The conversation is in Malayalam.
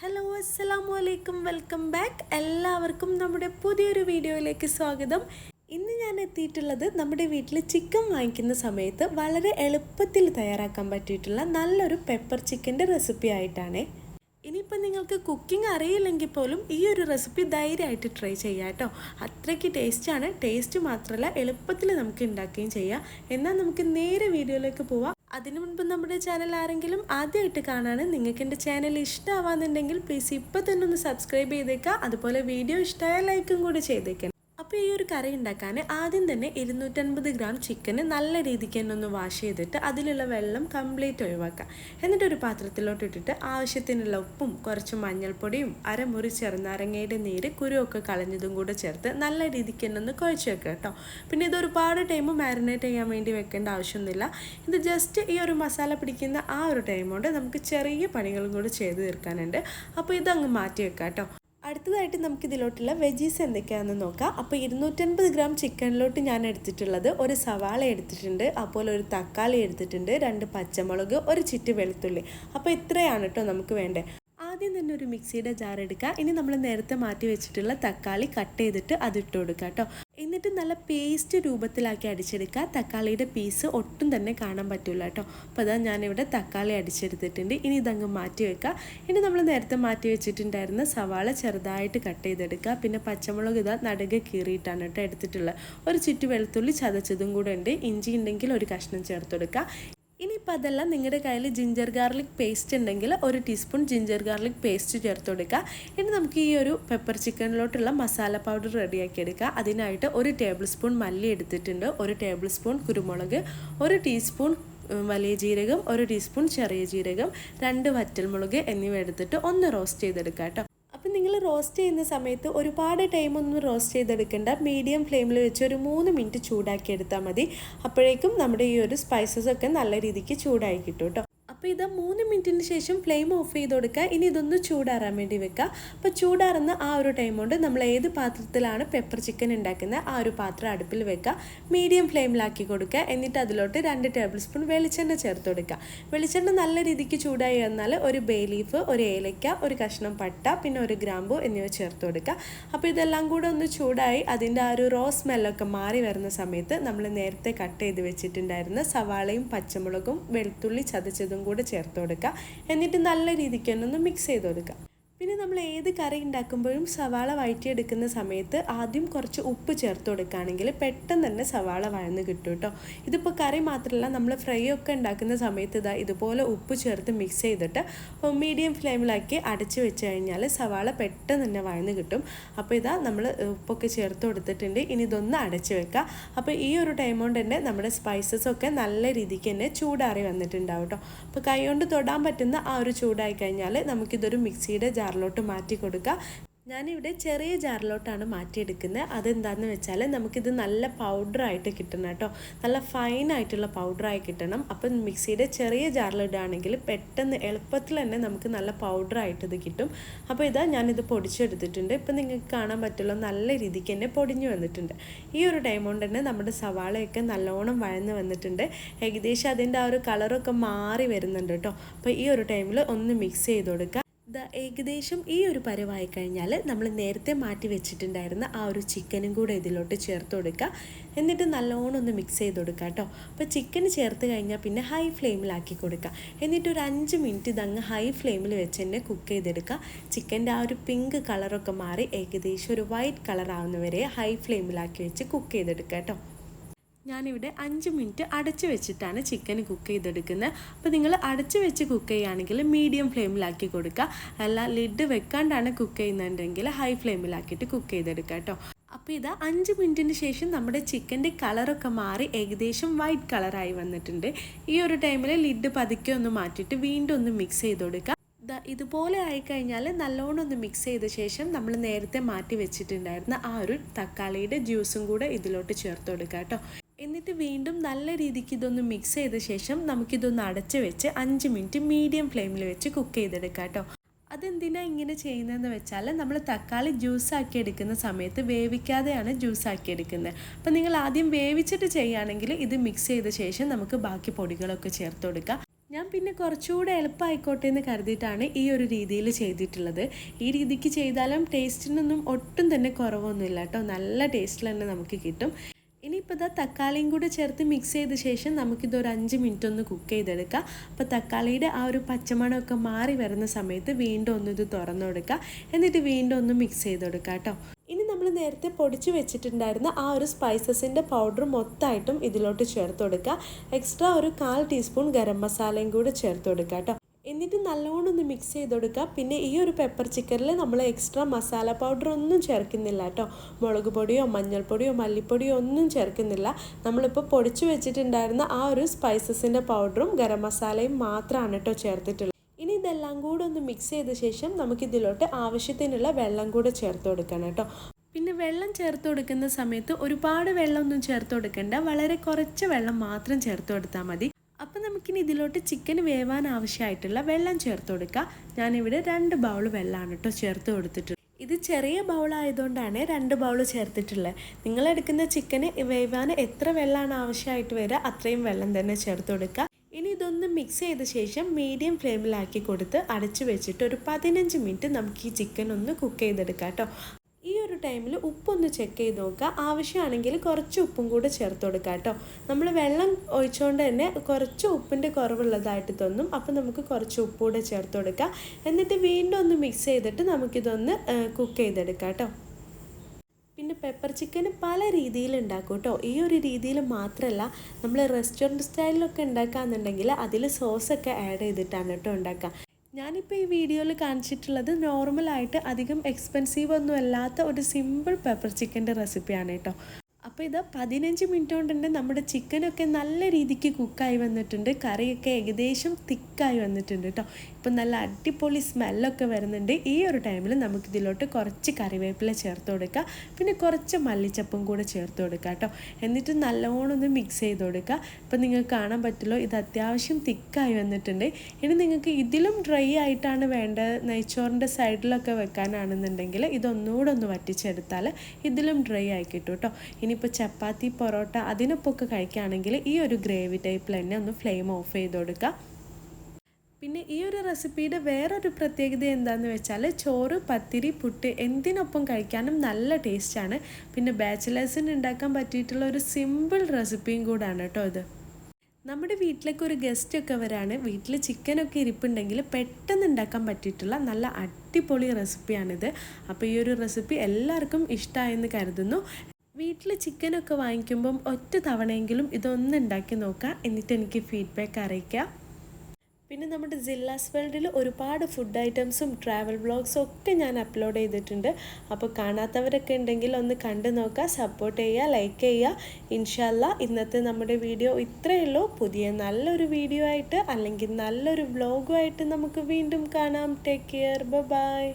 ഹലോ അസ്സലാമു അലൈക്കും വെൽക്കം ബാക്ക് എല്ലാവർക്കും നമ്മുടെ പുതിയൊരു വീഡിയോയിലേക്ക് സ്വാഗതം. ഇന്ന് ഞാൻ എത്തിയിട്ടുള്ളത് നമ്മുടെ വീട്ടിൽ ചിക്കൻ വാങ്ങിക്കുന്ന സമയത്ത് വളരെ എളുപ്പത്തിൽ തയ്യാറാക്കാൻ പറ്റിയിട്ടുള്ള നല്ലൊരു പെപ്പർ ചിക്കന്റെ റെസിപ്പി ആയിട്ടാണ്. ഇനിയിപ്പോൾ നിങ്ങൾക്ക് കുക്കിംഗ് അറിയില്ലെങ്കിൽ പോലും ഈ ഒരു റെസിപ്പി ധൈര്യമായിട്ട് ട്രൈ ചെയ്യാം കേട്ടോ. അത്രയ്ക്ക് ടേസ്റ്റാണ് ടേസ്റ്റ് മാത്രമല്ല എളുപ്പത്തിൽ നമുക്ക് ഉണ്ടാക്കുകയും ചെയ്യാം. എന്നാൽ നമുക്ക് നേരെ വീഡിയോയിലേക്ക് പോവാം. അതിനു മുൻപ് നമ്മുടെ ചാനൽ ആരെങ്കിലും ആദ്യമായിട്ട് കാണാണ് നിങ്ങൾക്ക് എന്റെ ചാനൽ ഇഷ്ടമാവാന്നുണ്ടെങ്കിൽ പ്ലീസ് ഇപ്പോൾ തന്നെ ഒന്ന് സബ്സ്ക്രൈബ് ചെയ്തേക്കാം. അതുപോലെ വീഡിയോ ഇഷ്ടമായ ലൈക്കും കൂടി ചെയ്തേക്കണം. അപ്പോൾ ഈ ഒരു കറി ഉണ്ടാക്കാൻ ആദ്യം തന്നെ ഇരുന്നൂറ്റൻപത് ഗ്രാം ചിക്കന് നല്ല രീതിക്ക് തന്നെ ഒന്ന് വാഷ് ചെയ്തിട്ട് അതിലുള്ള വെള്ളം കംപ്ലീറ്റ് ഒഴിവാക്കാം എന്നിട്ട് ഒരു പാത്രത്തിലോട്ട് ഇട്ടിട്ട് ആവശ്യത്തിനുള്ള ഉപ്പും കുറച്ച് മഞ്ഞൾപ്പൊടിയും അരമുറി ചെറുനാരങ്ങയുടെ നീര് കുരുവൊക്കെ കളഞ്ഞതും കൂടെ ചേർത്ത് നല്ല രീതിക്ക് തന്നെ ഒന്ന് കുഴച്ച് വെക്കുക കേട്ടോ. പിന്നെ ഇത് ഒരുപാട് ടൈം മാരിനേറ്റ് ചെയ്യാൻ വേണ്ടി വെക്കേണ്ട ആവശ്യമൊന്നുമില്ല. ഇത് ജസ്റ്റ് ഈ ഒരു മസാല പിടിക്കുന്ന ആ ഒരു ടൈം കൊണ്ട് നമുക്ക് ചെറിയ പണികളും കൂടെ ചെയ്ത് തീർക്കാനുണ്ട്. അപ്പോൾ ഇതങ്ങ് മാറ്റി വെക്കാം കേട്ടോ. അടുത്തതായിട്ട് നമുക്ക് ഇതിലോട്ടുള്ള വെജീസ് എന്തൊക്കെയാണെന്ന് നോക്കാം. അപ്പോൾ ഇരുന്നൂറ്റൻപത് ഗ്രാം ചിക്കനിലോട്ട് ഞാൻ എടുത്തിട്ടുള്ളത് ഒരു സവാള എടുത്തിട്ടുണ്ട് അതുപോലെ ഒരു തക്കാളി എടുത്തിട്ടുണ്ട് രണ്ട് പച്ചമുളക് ഒരു ചിറ്റ് വെളുത്തുള്ളി. അപ്പോൾ ഇത്രയാണ് കേട്ടോ നമുക്ക് വേണ്ടത്. ആദ്യം തന്നെ ഒരു മിക്സിയുടെ ജാർ എടുക്കുക ഇനി നമ്മൾ നേരത്തെ മാറ്റി വെച്ചിട്ടുള്ള തക്കാളി കട്ട് ചെയ്തിട്ട് അതിട്ട് കൊടുക്കുക കേട്ടോ. എന്നിട്ട് നല്ല പേസ്റ്റ് രൂപത്തിലാക്കി അടിച്ചെടുക്കുക. തക്കാളിയുടെ പീസ് ഒട്ടും തന്നെ കാണാൻ പറ്റില്ല കേട്ടോ. അപ്പോൾ അതാ ഞാനിവിടെ തക്കാളി അടിച്ചെടുത്തിട്ടുണ്ട്. ഇനി ഇതങ്ങ് മാറ്റി വെക്കുക. ഇനി നമ്മൾ നേരത്തെ മാറ്റി വെച്ചിട്ടുണ്ടായിരുന്ന സവാള ചെറുതായിട്ട് കട്ട് ചെയ്തെടുക്കുക. പിന്നെ പച്ചമുളക് ഇതാ നടുക കീറിയിട്ടാണ് കേട്ടോ എടുത്തിട്ടുള്ളത്. ഒരു ചുറ്റു വെളുത്തുള്ളി ചതച്ചതും കൂടെ ഉണ്ട്. ഇഞ്ചി ഉണ്ടെങ്കിൽ ഒരു കഷ്ണം ചേർത്ത് കൊടുക്കുക ഇനിയിപ്പോൾ അതല്ല നിങ്ങളുടെ കയ്യിൽ ജിഞ്ചർ ഗാർലിക് പേസ്റ്റ് ഉണ്ടെങ്കിൽ ഒരു ടീസ്പൂൺ ജിഞ്ചർ ഗാർലിക് പേസ്റ്റ് ചേർത്ത് കൊടുക്കുക. ഇനി നമുക്ക് ഈ ഒരു പെപ്പർ ചിക്കനിലോട്ടുള്ള മസാല പൗഡർ റെഡിയാക്കി എടുക്കുക. അതിനായിട്ട് ഒരു ടേബിൾ സ്പൂൺ മല്ലി എടുത്തിട്ടുണ്ട്. ഒരു ടേബിൾ സ്പൂൺ കുരുമുളക് ഒരു ടീസ്പൂൺ വലിയ ജീരകം ഒരു ടീസ്പൂൺ ചെറിയ ജീരകം രണ്ട് വറ്റൽമുളക് എന്നിവ എടുത്തിട്ട് ഒന്ന് റോസ്റ്റ് ചെയ്തെടുക്കാം കേട്ടോ. നിങ്ങൾ റോസ്റ്റ് ചെയ്യുന്ന സമയത്ത് ഒരുപാട് ടൈമൊന്നും റോസ്റ്റ് ചെയ്തെടുക്കേണ്ട. മീഡിയം ഫ്ലെയിമിൽ വെച്ച് ഒരു മൂന്ന് മിനിറ്റ് ചൂടാക്കി എടുത്താൽ മതി. അപ്പോഴേക്കും നമ്മുടെ ഈ ഒരു സ്പൈസസ് ഒക്കെ നല്ല രീതിക്ക് ചൂടായി കിട്ടും കേട്ടോ അപ്പോൾ ഇത് മൂന്ന് മിനിറ്റിന് ശേഷം ഫ്ലെയിം ഓഫ് ചെയ്ത് കൊടുക്കുക. ഇനി ഇതൊന്ന് ചൂടാറാൻ വേണ്ടി വെക്കുക. അപ്പോൾ ചൂടാറുന്ന ആ ഒരു ടൈം കൊണ്ട് നമ്മൾ ഏത് പാത്രത്തിലാണ് പെപ്പർ ചിക്കൻ ഉണ്ടാക്കുന്നത് ആ ഒരു പാത്രം അടുപ്പിൽ വെക്കുക. മീഡിയം ഫ്ലെയിമിലാക്കി കൊടുക്കുക. എന്നിട്ട് അതിലോട്ട് രണ്ട് ടേബിൾ സ്പൂൺ വെളിച്ചെണ്ണ ചേർത്ത് കൊടുക്കുക. വെളിച്ചെണ്ണ നല്ല രീതിക്ക് ചൂടായി വന്നാൽ ഒരു ബേ ലീഫ് ഒരു ഏലയ്ക്ക ഒരു കഷ്ണം പട്ട പിന്നെ ഒരു ഗ്രാമ്പു എന്നിവ ചേർത്ത് കൊടുക്കുക. അപ്പോൾ ഇതെല്ലാം കൂടെ ഒന്ന് ചൂടായി അതിന്റെ ആ ഒരു റോ സ്മെല്ലൊക്കെ മാറി വരുന്ന സമയത്ത് നമ്മൾ നേരത്തെ കട്ട് ചെയ്ത് വെച്ചിട്ടുണ്ടായിരുന്ന സവാളയും പച്ചമുളകും വെളുത്തുള്ളി ചതച്ചതും കൂടെ ചേർത്ത് കൊടുക്കുക. എന്നിട്ട് നല്ല രീതിക്ക് തന്നെ ഒന്ന് മിക്സ് ചെയ്ത് കൊടുക്കുക. പിന്നെ നമ്മൾ ഏത് കറി ഉണ്ടാക്കുമ്പോഴും സവാള വഴറ്റിയെടുക്കുന്ന സമയത്ത് ആദ്യം കുറച്ച് ഉപ്പ് ചേർത്ത് കൊടുക്കുകയാണെങ്കിൽ പെട്ടെന്ന് തന്നെ സവാള വഴന്ന് കിട്ടും കേട്ടോ. ഇതിപ്പോൾ കറി മാത്രമല്ല നമ്മൾ ഫ്രൈ ഒക്കെ ഉണ്ടാക്കുന്ന സമയത്ത് ഇതാ ഇതുപോലെ ഉപ്പ് ചേർത്ത് മിക്സ് ചെയ്തിട്ട് മീഡിയം ഫ്ലെയിമിലാക്കി അടച്ച് വെച്ച് കഴിഞ്ഞാൽ സവാള പെട്ടെന്ന് തന്നെ വഴന്ന് കിട്ടും. അപ്പോൾ ഇതാ നമ്മൾ ഉപ്പൊക്കെ ചേർത്ത് കൊടുത്തിട്ടുണ്ട്. ഇനി ഇതൊന്ന് അടച്ച് വെക്കുക. അപ്പോൾ ഈ ഒരു ടൈം കൊണ്ട് തന്നെ നമ്മുടെ സ്പൈസസ് ഒക്കെ നല്ല രീതിക്ക് തന്നെ ചൂടാറി വന്നിട്ടുണ്ടാവും കേട്ടോ. അപ്പോൾ കൈ കൊണ്ട് തൊടാൻ പറ്റുന്ന ആ ഒരു ചൂടായി കഴിഞ്ഞാൽ നമുക്കിതൊരു മിക്സിയുടെ ജാറിലോട്ട് മാറ്റി കൊടുക്കുക. ഞാനിവിടെ ചെറിയ ജാറിലോട്ടാണ് മാറ്റിയെടുക്കുന്നത്. അതെന്താണെന്ന് വെച്ചാൽ നമുക്കിത് നല്ല പൗഡറായിട്ട് കിട്ടണം കേട്ടോ. നല്ല ഫൈനായിട്ടുള്ള പൗഡറായി കിട്ടണം. അപ്പം മിക്സിയുടെ ചെറിയ ജാറിലിടുകയാണെങ്കിൽ പെട്ടെന്ന് എളുപ്പത്തിൽ തന്നെ നമുക്ക് നല്ല പൗഡറായിട്ട് ഇത് കിട്ടും. അപ്പോൾ ഇതാ ഞാനിത് പൊടിച്ചെടുത്തിട്ടുണ്ട്. ഇപ്പം നിങ്ങൾക്ക് കാണാൻ പറ്റുള്ള നല്ല രീതിക്ക് തന്നെ പൊടിഞ്ഞു വന്നിട്ടുണ്ട്. ഈ ഒരു ടൈം കൊണ്ട് തന്നെ നമ്മുടെ സവാളയൊക്കെ നല്ലോണം വഴന്ന് വന്നിട്ടുണ്ട്. ഏകദേശം അതിന്റെ ആ ഒരു കളറൊക്കെ മാറി വരുന്നുണ്ട് കേട്ടോ. അപ്പോൾ ഈ ഒരു ടൈമിൽ ഒന്ന് മിക്സ് ചെയ്ത് കൊടുക്കുക. ദാ ഏകദേശം ഈ ഒരു പരുവായി കഴിഞ്ഞാൽ നമ്മൾ നേരത്തെ മാറ്റി വെച്ചിട്ടുണ്ടായിരുന്ന ആ ഒരു ചിക്കനും കൂടെ ഇതിലോട്ട് ചേർത്ത് കൊടുക്കുക എന്നിട്ട് നല്ലോണം ഒന്ന് മിക്സ് ചെയ്ത് കൊടുക്കുക കേട്ടോ അപ്പോൾ ചിക്കൻ ചേർത്ത് കഴിഞ്ഞാൽ പിന്നെ ഹൈ ഫ്ലെയിമിലാക്കി കൊടുക്കുക എന്നിട്ട് ഒരു അഞ്ച് മിനിറ്റ് ഇതങ്ങ് ഹൈ ഫ്ലെയിമിൽ വെച്ച് തന്നെ കുക്ക് ചെയ്തെടുക്കുക ചിക്കന്റെ ആ ഒരു പിങ്ക് കളറൊക്കെ മാറി ഏകദേശം ഒരു വൈറ്റ് കളർ ആവുന്നവരെ ഹൈ ഫ്ലെയിമിലാക്കി വെച്ച് കുക്ക് ചെയ്തെടുക്കുക കേട്ടോ ഞാനിവിടെ അഞ്ച് മിനിറ്റ് അടച്ചു വെച്ചിട്ടാണ് ചിക്കൻ കുക്ക് ചെയ്തെടുക്കുന്നത്. അപ്പോൾ നിങ്ങൾ അടച്ചു വെച്ച് കുക്ക് ചെയ്യുകയാണെങ്കിൽ മീഡിയം ഫ്ലെയിമിലാക്കി കൊടുക്കുക. അല്ല ലിഡ് വെക്കാണ്ടാണ് കുക്ക് ചെയ്യുന്നുണ്ടെങ്കിൽ ഹൈ ഫ്ലെയിമിലാക്കിയിട്ട് കുക്ക് ചെയ്തെടുക്കുക കേട്ടോ. അപ്പോൾ ഇതാ അഞ്ച് മിനിറ്റിന് ശേഷം നമ്മുടെ ചിക്കന്റെ കളറൊക്കെ മാറി ഏകദേശം വൈറ്റ് കളറായി വന്നിട്ടുണ്ട്. ഈ ഒരു ടൈമിൽ ലിഡ് പതുക്കെ ഒന്ന് മാറ്റിയിട്ട് വീണ്ടും ഒന്ന് മിക്സ് ചെയ്ത് കൊടുക്കുക ഇതുപോലെ ആയിക്കഴിഞ്ഞാൽ നല്ലോണം ഒന്ന് മിക്സ് ചെയ്ത ശേഷം നമ്മൾ നേരത്തെ മാറ്റി വെച്ചിട്ടുണ്ടായിരുന്ന ആ ഒരു തക്കാളിയുടെ ജ്യൂസും കൂടെ ഇതിലോട്ട് ചേർത്ത് കൊടുക്കുക കേട്ടോ. എന്നിട്ട് വീണ്ടും നല്ല രീതിക്ക് ഇതൊന്ന് മിക്സ് ചെയ്ത ശേഷം നമുക്കിതൊന്ന് അടച്ച് വെച്ച് അഞ്ച് മിനിറ്റ് മീഡിയം ഫ്ലെയിമിൽ വെച്ച് കുക്ക് ചെയ്തെടുക്കാം കേട്ടോ. അതെന്തിനാ ഇങ്ങനെ ചെയ്യുന്നതെന്ന് വെച്ചാൽ നമ്മൾ തക്കാളി ജ്യൂസ് ആക്കി എടുക്കുന്ന സമയത്ത് വേവിക്കാതെയാണ് ജ്യൂസ് ആക്കി എടുക്കുന്നത്. അപ്പോൾ നിങ്ങൾ ആദ്യം വേവിച്ചിട്ട് ചെയ്യുകയാണെങ്കിൽ ഇത് മിക്സ് ചെയ്ത ശേഷം നമുക്ക് ബാക്കി പൊടികളൊക്കെ ചേർത്ത് കൊടുക്കാം. ഞാൻ പിന്നെ കുറച്ചുകൂടെ എളുപ്പമായിക്കോട്ടെ എന്ന് കരുതിയിട്ടാണ് ഈ ഒരു രീതിയിൽ ചെയ്തിട്ടുള്ളത്. ഈ രീതിക്ക് ചെയ്താലും ടേസ്റ്റിനൊന്നും ഒട്ടും തന്നെ കുറവൊന്നുമില്ല കേട്ടോ. നല്ല ടേസ്റ്റിൽ തന്നെ നമുക്ക് കിട്ടും. ഇനിയിപ്പോൾ ഇതാ തക്കാളിയും കൂടെ ചേർത്ത് മിക്സ് ചെയ്ത ശേഷം നമുക്കിത് ഒരു അഞ്ച് മിനിറ്റ് ഒന്ന് കുക്ക് ചെയ്തെടുക്കാം. അപ്പോൾ തക്കാളിയുടെ ആ ഒരു പച്ചമണമൊക്കെ മാറി വരുന്ന സമയത്ത് വീണ്ടും ഒന്ന് ഇത് തുറന്നു കൊടുക്കുക. എന്നിട്ട് വീണ്ടും ഒന്ന് മിക്സ് ചെയ്ത് കൊടുക്കുക കേട്ടോ. ഇനി നമ്മൾ നേരത്തെ പൊടിച്ച് വെച്ചിട്ടുണ്ടായിരുന്ന ആ ഒരു സ്പൈസസിന്റെ പൗഡർ മൊത്തമായിട്ടും ഇതിലോട്ട് ചേർത്ത് കൊടുക്കുക. എക്സ്ട്രാ ഒരു കാൽ ടീസ്പൂൺ ഗരം മസാലയും കൂടെ ചേർത്ത് കൊടുക്കുക കേട്ടോ. എന്നിട്ട് നല്ലോണം ഒന്ന് മിക്സ് ചെയ്ത് കൊടുക്കുക. പിന്നെ ഈ ഒരു പെപ്പർ ചിക്കനിൽ നമ്മൾ എക്സ്ട്രാ മസാല പൗഡർ ഒന്നും ചേർക്കുന്നില്ല കേട്ടോ. മുളക് പൊടിയോ മഞ്ഞൾപ്പൊടിയോ മല്ലിപ്പൊടിയോ ഒന്നും ചേർക്കുന്നില്ല. നമ്മളിപ്പോൾ പൊടിച്ചു വെച്ചിട്ടുണ്ടായിരുന്ന ആ ഒരു സ്പൈസസിന്റെ പൗഡറും ഗരം മസാലയും മാത്രമാണ് കേട്ടോ ചേർത്തിട്ടുള്ളത്. ഇനി ഇതെല്ലാം കൂടെ ഒന്ന് മിക്സ് ചെയ്ത ശേഷം നമുക്കിതിലോട്ട് ആവശ്യത്തിനുള്ള വെള്ളം കൂടെ ചേർത്ത് കൊടുക്കണം കേട്ടോ. പിന്നെ വെള്ളം ചേർത്ത് കൊടുക്കുന്ന സമയത്ത് ഒരുപാട് വെള്ളമൊന്നും ചേർത്ത് കൊടുക്കേണ്ട. വളരെ കുറച്ച് വെള്ളം മാത്രം ചേർത്ത് കൊടുത്താൽ മതി. നമുക്കിനി ഇതിലോട്ട് ചിക്കൻ വേവാൻ ആവശ്യമായിട്ടുള്ള വെള്ളം ചേർത്ത് കൊടുക്കുക ഞാനിവിടെ രണ്ട് ബൗൾ വെള്ളമാണ് കേട്ടോ ചേർത്ത് കൊടുത്തിട്ടുള്ളത് ഇത് ചെറിയ ബൗൾ ആയതുകൊണ്ടാണ് രണ്ട് ബൗൾ ചേർത്തിട്ടുള്ളത്. നിങ്ങളെടുക്കുന്ന ചിക്കന് വേവാൻ എത്ര വെള്ളമാണ് ആവശ്യമായിട്ട് വരിക അത്രയും വെള്ളം തന്നെ ചേർത്ത് കൊടുക്കുക. ഇനി ഇതൊന്ന് മിക്സ് ചെയ്ത ശേഷം മീഡിയം ഫ്ലെയിമിലാക്കി കൊടുത്ത് അടച്ചു വെച്ചിട്ട് ഒരു പതിനഞ്ച് മിനിറ്റ് നമുക്ക് ഈ ചിക്കൻ ഒന്ന് കുക്ക് ചെയ്തെടുക്കാം കേട്ടോ ടൈമിൽ ഉപ്പൊന്ന് ചെക്ക് ചെയ്ത് നോക്കുക. ആവശ്യമാണെങ്കിൽ കുറച്ച് ഉപ്പും കൂടെ ചേർത്ത് കൊടുക്കുക കേട്ടോ. നമ്മൾ വെള്ളം ഒഴിച്ചുകൊണ്ട് തന്നെ കുറച്ച് ഉപ്പിന്റെ കുറവുള്ളതായിട്ട് തോന്നും അപ്പോൾ നമുക്ക് കുറച്ച് ഉപ്പ് കൂടെ ചേർത്ത് കൊടുക്കുക. എന്നിട്ട് വീണ്ടും ഒന്ന് മിക്സ് ചെയ്തിട്ട് നമുക്കിതൊന്ന് കുക്ക് ചെയ്തെടുക്കാം കേട്ടോ. പിന്നെ പെപ്പർ ചിക്കൻ പല രീതിയിൽ ഉണ്ടാക്കും കേട്ടോ. ഈ ഒരു രീതിയിൽ മാത്രമല്ല നമ്മൾ റെസ്റ്റോറന്റ് സ്റ്റൈലിലൊക്കെ ഉണ്ടാക്കുകയെന്നുണ്ടെങ്കിൽ അതിൽ സോസൊക്കെ ആഡ് ചെയ്തിട്ടാണ് കേട്ടോ ഉണ്ടാക്കുക. ഞാനിപ്പോൾ ഈ വീഡിയോയിൽ കാണിച്ചിട്ടുള്ളത് നോർമലായിട്ട് അധികം എക്സ്പെൻസീവ് ഒന്നും അല്ലാത്ത ഒരു സിമ്പിൾ പെപ്പർ ചിക്കന്റെ റെസിപ്പിയാണ് കേട്ടോ. അപ്പോൾ ഇത് പതിനഞ്ച് മിനിറ്റ് കൊണ്ട് തന്നെ നമ്മുടെ ചിക്കനൊക്കെ നല്ല രീതിക്ക് കുക്കായി വന്നിട്ടുണ്ട്. കറിയൊക്കെ ഏകദേശം തിക്കായി വന്നിട്ടുണ്ട് കേട്ടോ. ഇപ്പം നല്ല അടിപൊളി സ്മെല്ലൊക്കെ വരുന്നുണ്ട്. ഈ ഒരു ടൈമിൽ നമുക്കിതിലോട്ട് കുറച്ച് കറിവേപ്പില ചേർത്ത് കൊടുക്കുക പിന്നെ കുറച്ച് മല്ലിച്ചപ്പും കൂടെ ചേർത്ത് കൊടുക്കുക കേട്ടോ. എന്നിട്ട് നല്ലവണ്ണം ഒന്ന് മിക്സ് ചെയ്ത് കൊടുക്കുക ഇപ്പം നിങ്ങൾക്ക് കാണാൻ പറ്റുമല്ലോ ഇത് അത്യാവശ്യം തിക്കായി വന്നിട്ടുണ്ട്. ഇനി നിങ്ങൾക്ക് ഇതിലും ഡ്രൈ ആയിട്ടാണ് വേണ്ടത്. നെയ്ച്ചോറിന്റെ സൈഡിലൊക്കെ വെക്കാനാണെന്നുണ്ടെങ്കിൽ ഇതൊന്നുകൂടെ ഒന്ന് വറ്റിച്ചെടുത്താൽ ഇതിലും ഡ്രൈ ആയി കിട്ടും കേട്ടോ. ഇനിയിപ്പോൾ ചപ്പാത്തി പൊറോട്ട അതിനൊപ്പമൊക്കെ കഴിക്കുകയാണെങ്കിൽ ഈ ഒരു ഗ്രേവി ടൈപ്പിൽ തന്നെ ഒന്ന് ഫ്ലെയിം ഓഫ് ചെയ്ത് കൊടുക്കുക പിന്നെ ഈ ഒരു റെസിപ്പിയുടെ വേറൊരു പ്രത്യേകത എന്താണെന്ന് വെച്ചാൽ ചോറ് പത്തിരി പുട്ട് എന്തിനൊപ്പം കഴിക്കാനും നല്ല ടേസ്റ്റാണ്. പിന്നെ ബാച്ചിലേഴ്സിന് ഉണ്ടാക്കാൻ പറ്റിയിട്ടുള്ള ഒരു സിമ്പിൾ റെസിപ്പിയും കൂടാണ് കേട്ടോ ഇത്. നമ്മുടെ വീട്ടിലേക്ക് ഒരു ഗസ്റ്റ് ഒക്കെ വരാണ്. വീട്ടിൽ ചിക്കനൊക്കെ ഇരിപ്പുണ്ടെങ്കിൽ പെട്ടെന്ന് ഉണ്ടാക്കാൻ പറ്റിയിട്ടുള്ള നല്ല അടിപൊളി റെസിപ്പിയാണിത്. അപ്പോൾ ഈ ഒരു റെസിപ്പി എല്ലാവർക്കും ഇഷ്ടമായെന്ന് കരുതുന്നു. വീട്ടിൽ ചിക്കനൊക്കെ വാങ്ങിക്കുമ്പം ഒറ്റ തവണയെങ്കിലും ഇതൊന്ന് ഉണ്ടാക്കി നോക്കാം. എന്നിട്ട് എനിക്ക് ഫീഡ്ബാക്ക് അറിയിക്കാം. പിന്നെ നമ്മുടെ ജില്ലാസ് വേൾഡിൽ ഒരുപാട് ഫുഡ് ഐറ്റംസും ട്രാവൽ വ്ളോഗ്സും ഒക്കെ ഞാൻ അപ്ലോഡ് ചെയ്തിട്ടുണ്ട്. അപ്പോൾ കാണാത്തവരൊക്കെ ഉണ്ടെങ്കിൽ ഒന്ന് കണ്ടു നോക്കുക സപ്പോർട്ട് ചെയ്യുക ലൈക്ക് ചെയ്യുക. ഇൻഷല്ല ഇന്നത്തെ നമ്മുടെ വീഡിയോ ഇത്രയേ ഉള്ളൂ. പുതിയ നല്ലൊരു വീഡിയോ ആയിട്ട് അല്ലെങ്കിൽ നല്ലൊരു വ്ളോഗുമായിട്ട് നമുക്ക് വീണ്ടും കാണാം. Take care bye